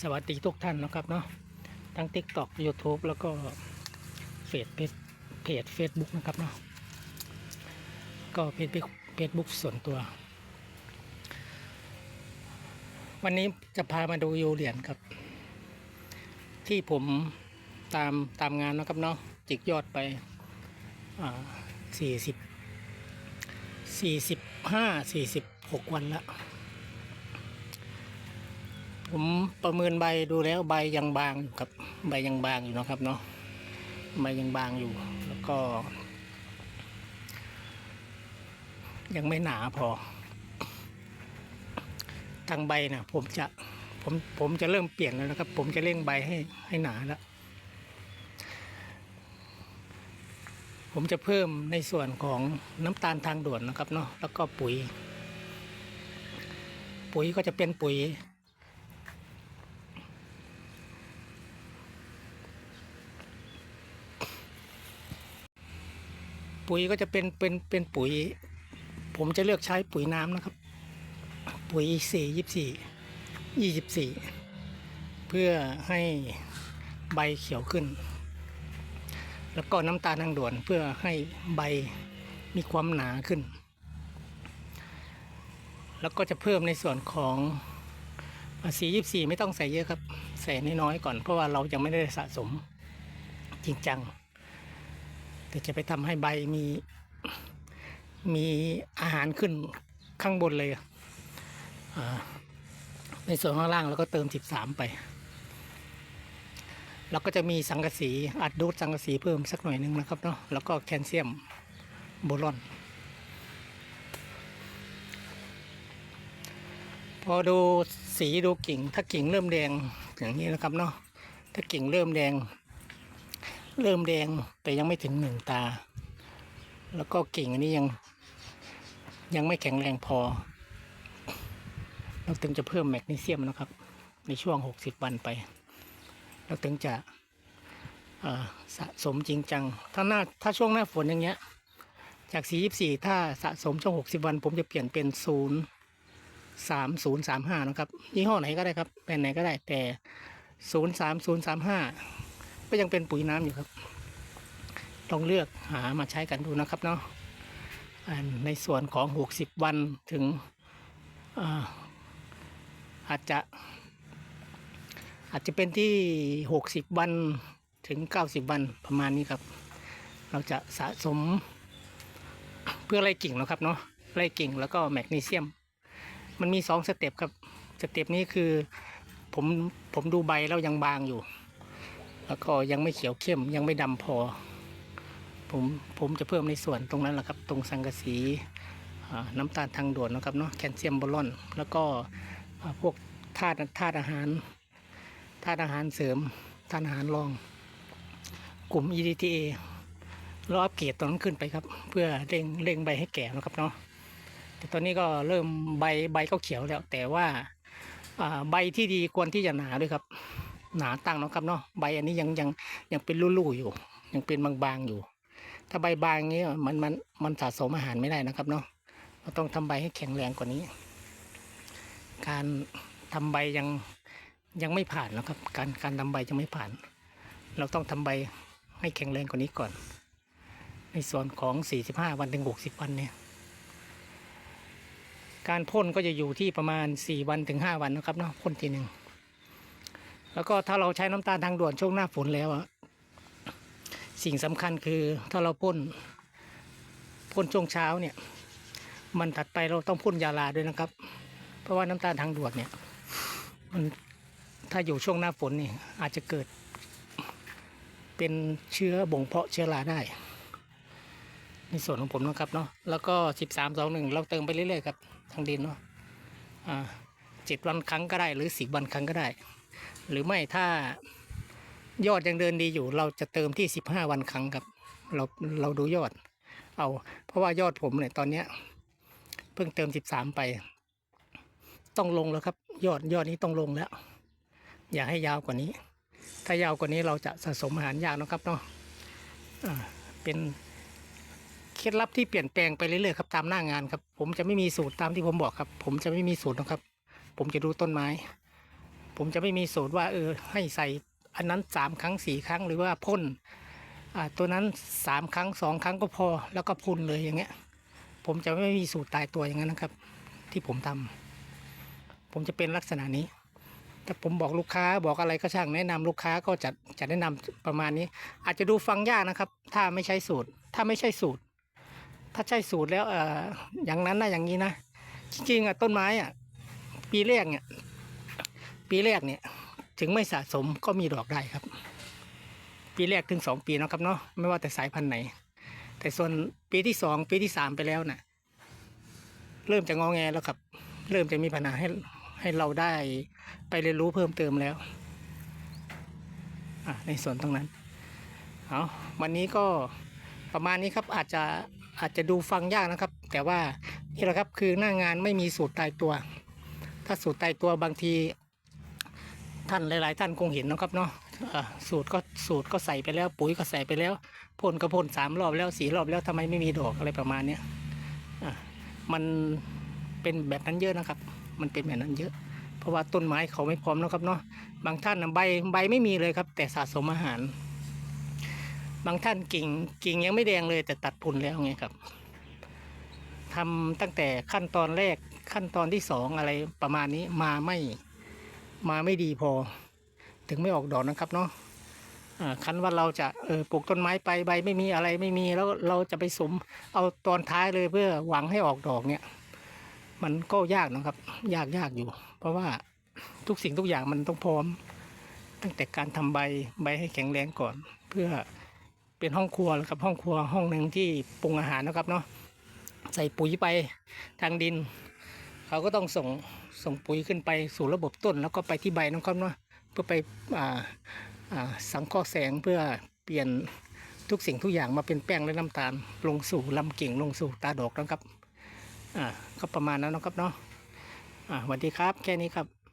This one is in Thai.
สวัสดีทุกท่านนะครับเนาะทั้ง TikTok YouTube แล้วก็เฟซเพจเพจ Facebook นะครับเนาะก็เพจเฟซบุ๊กส่วนตัว วันนี้จะพามาดูยูเหรียญครับ ที่ผมตามตามงานนะครับเนาะจิกยอดไปสี่สิบสี่สิบห้าสี่สิบหกวันละ ผมประเมินใบดูแล้วใบยังบางอยู่ครับใบยังบางอยู่นะครับเนาะใบยังบางอยู่ แล้วก็ ยังไม่หนาพอ ทางใบนะผมจะผมผมจะเริ่มเปลี่ยนแล้วนะครับ ผมจะเร่งใบให้ให้หนาแล้วผมจะเพิ่มในส่วนของน้ำตาลทางด่วนนะครับเนาะแล้วก็ปุ๋ย ปุ๋ยก็จะเป็นปุ๋ย ปุ๋ยก็จะเป็นเป็นเป็นปุ๋ย ผมจะเลือกใช้ปุ๋ยน้ำนะครับ ปุ๋ยสี่ยี่สี่ยี่สิบสี่เพื่อให้ใบเขียวขึ้น แล้วก็น้ำตาลทางด่วนเพื่อให้ใบมีความหนาขึ้น แล้วก็จะเพิ่มในส่วนของสียี่สี่ไม่ต้องใส่เยอะครับ ใส่น้อยๆก่อนเพราะว่าเรายังไม่ได้สะสมจริงจัง แต่จะไปทำให้ใบมี มีอาหารขึ้นข้างบนเลยในส่วนข้างล่างเราก็เติม 13 ไป แล้วก็จะมีสังกะสีอัดดูดสังกะสีเพิ่มสักหน่อยหนึงนะครับเนาะแล้วก็แคลเซียมโบรอนพอดูสีดูกิ่ง ถ้ากิ่งเริ่มแดงอย่างนี้นะครับเนาะถ้ากิ่งเริ่มแดง เริ่มแดงแต่ยังไม่ถึงหนึ่งตา แล้วก็กิ่งอันนี้ยัง ยังไม่แข็งแรงพอ เราถึงจะเพิ่มแมกนีเซียมนะครับ ในช่วง 60 วันไป เราถึงจะสะสมจริงจัง ถ้าหน้าถ้าช่วงหน้าฝนอย่างเงี้ย จาก424ถ้าสะสมช่วง 60 วัน ผมจะเปลี่ยนเป็น 0 3 0 3 5 นะครับยี่ห้อไหนก็ได้ครับเป็นไหนก็ได้แต่ 0 3 0 3 5 ก็ยังเป็นปุ๋ยน้ำอยู่ครับลองเลือกหามาใช้กันดูนะครับเนาะในส่วนของ 60 วันถึงอาอาจจะ อาจจะเป็นที่ 60 วันถึง 90 วันประมาณนี้ครับ เราจะสะสมเพื่อไล่กิ่งนะครับเนาะไล่กิ่งแล้วก็แมกนีเซียม มันมีสองสเต็ปครับ สเต็ปนี้คือผมผมดูใบแล้วยังบางอยู่ แล้วก็ยังไม่เขียวเข้มยังไม่ดำพอ ผมผมจะเพิ่มในส่วนตรงนั้นแหละครับ ตรงสังกะสีน้ำตาลทางด่วนนะครับเนาะแคลเซียมโบรอน แล้วก็พวกธาตุธาตุอาหารธาตุอาหารเสริมธาตุอาหารรอง กลุ่ม EDTA เราอัปเกรดตรงนั้นขึ้นไปครับ เพื่อเร่งเร่งใบให้แก่นะครับเนาะแต่ตอนนี้ก็เริ่มใบใบก็เขียวแล้ว แต่ว่าใบที่ดีควรที่จะหนาด้วยครับ หนาตั้งเนาะครับเนาะใบอันนี้ยังยังยังเป็นรุ่ๆอยู่ ยังเป็นบางๆอยู่ ถ้าใบบางอย่างนี้มันมันมันสะสมอาหารไม่ได้นะครับเนาะเราต้องทำใบให้แข็งแรงกว่านี้ การทำใบยังยังไม่ผ่านนะครับ การการทำใบยังไม่ผ่าน เราต้องทำใบให้แข็งแรงกว่านี้ก่อน ในส่วนของ 45 วันถึง 60 วันเนี่ยการพ่นก็จะอยู่ที่ประมาณ 4 วันถึง 5 วันนะครับเนาะพ่นทีหนึ่ง แล้วก็ถ้าเราใช้น้ำตาลทางด่วนช่วงหน้าฝนแล้วอะสิ่งสำคัญคือถ้าเราพ่นพ่นช่วงเช้าเนี่ย มันถัดไปเราต้องพ่นยาลาด้วยนะครับ เพราะว่าน้ำตาลทางด่วนเนี่ย มันถ้าอยู่ช่วงหน้าฝนนี่อาจจะเกิด เป็นเชื้อบ่งเพาะเชื้อราได้ในส่วนของผมนะครับเนาะแล้วก็สิบสามสองหนึ่งเราเติมไปเรื่อยๆครับทางดินเนาะอ่าเจ็ดวันครั้งก็ได้หรือสิบวันครั้งก็ได้ หรือไม่ถ้ายอดยังเดินดีอยู่ เราจะเติมที่สิบห้าวันครั้งครับ เราเราดูยอด เอา เพราะว่ายอดผมเนี่ยตอนเนี้ยเพิ่งเติมสิบสามไป ต้องลงแล้วครับ ยอดยอดนี้ต้องลงแล้ว อย่าให้ยาวกว่านี้ ถ้ายาวกว่านี้เราจะสะสมอาหารยากนะครับเนาะอ่าเป็นเคล็ดลับที่เปลี่ยนแปลงไปเรื่อยๆครับตามหน้างานครับ ผมจะไม่มีสูตรตามที่ผมบอกครับ ผมจะไม่มีสูตรนะครับ ผมจะดูต้นไม้ ผมจะไม่มีสูตรว่าเออให้ใส่อันนั้นสามครั้งสี่ครั้งหรือว่าพ่นตัวนั้นสามครั้งสองครั้งก็พอแล้วก็พ่นเลยอย่างเงี้ย ผมจะไม่มีสูตรตายตัวอย่างนั้นนะครับ ที่ผมทำผมจะเป็นลักษณะนี้ถ้าผมบอกลูกค้าบอกอะไรก็ช่างแนะนำลูกค้าก็จะจะแนะนำประมาณนี้ อาจจะดูฟังยากนะครับ ถ้าไม่ใช่สูตร ถ้าไม่ใช่สูตร ถ้าใช่สูตรแล้วเอออย่างนั้นนะอย่างนี้นะจริงๆอะต้นไม้อะปีแรกเนี่ย ปีแรกเนี่ย ถึงไม่สะสมก็มีดอกได้ครับ ปีแรกถึงสองปีนะครับเนาะไม่ว่าแต่สายพันธุ์ไหน แต่ส่วนปีที่สองปีที่สามไปแล้วน่ะ เริ่มจะงอแงแล้วครับ เริ่มจะมีปัญหาให้ให้เราได้ไปเรียนรู้เพิ่มเติมแล้วอะในส่วนตรงนั้นเอาวันนี้ก็ประมาณนี้ครับอาจจะอาจจะดูฟังยากนะครับ แต่ว่านี่แหละครับคือหน้างานไม่มีสูตรตายตัว ถ้าสูตรตายตัวบางที ท่านหลาย ๆ ท่านคงเห็นนะครับเนาะสูตรก็สูตรก็ใส่ไปแล้ว ปุ๋ยก็ใส่ไปแล้วพ่นก็พ่นสามรอบแล้วสี่รอบแล้วทำไมไม่มีดอกอะไรประมาณเนี้ยมันเป็นแบบนั้นเยอะนะครับ มันเป็นแบบนั้นเยอะ เพราะว่าต้นไม้เขาไม่พร้อมนะครับเนาะบางท่านใบใบไม่มีเลยครับ แต่สะสมอาหาร บางท่านกิ่งกิ่งยังไม่แดงเลย แต่ตัดผลแล้วไงครับทำตั้งแต่ขั้นตอนแรกขั้นตอนที่สองอะไรประมาณนี้มาไม่ มาไม่ดีพอ ถึงไม่ออกดอกนะครับเนาะคันว่าเราจะเออปลูกต้นไม้ไปใบไม่มีอะไรไม่มีแล้วเราจะไปสมเอาตอนท้ายเลยเพื่อหวังให้ออกดอกเนี่ย มันก็ยากนะครับ ยากยากอยู่ เพราะว่าทุกสิ่งทุกอย่างมันต้องพร้อม ตั้งแต่การทำใบใบให้แข็งแรงก่อน เพื่อเป็นห้องครัวแล้วครับห้องครัวห้องหนึ่งที่ปรุงอาหารนะครับเนาะใส่ปุ๋ยไปทางดิน เขาก็ต้องส่ง ส่งปุ๋ยขึ้นไปสู่ระบบต้น แล้วก็ไปที่ใบนะครับเนาะเพื่อไปอ่าอ่าสังเคราะห์แสงเพื่อเปลี่ยนทุกสิ่งทุกอย่างมาเป็นแป้งและน้ำตาล ลงสู่ลำกิ่งลงสู่ตาดอกนะครับอ่าก็ประมาณนั้นนะครับเนาะอ่าสวัสดีครับแค่นี้ครับ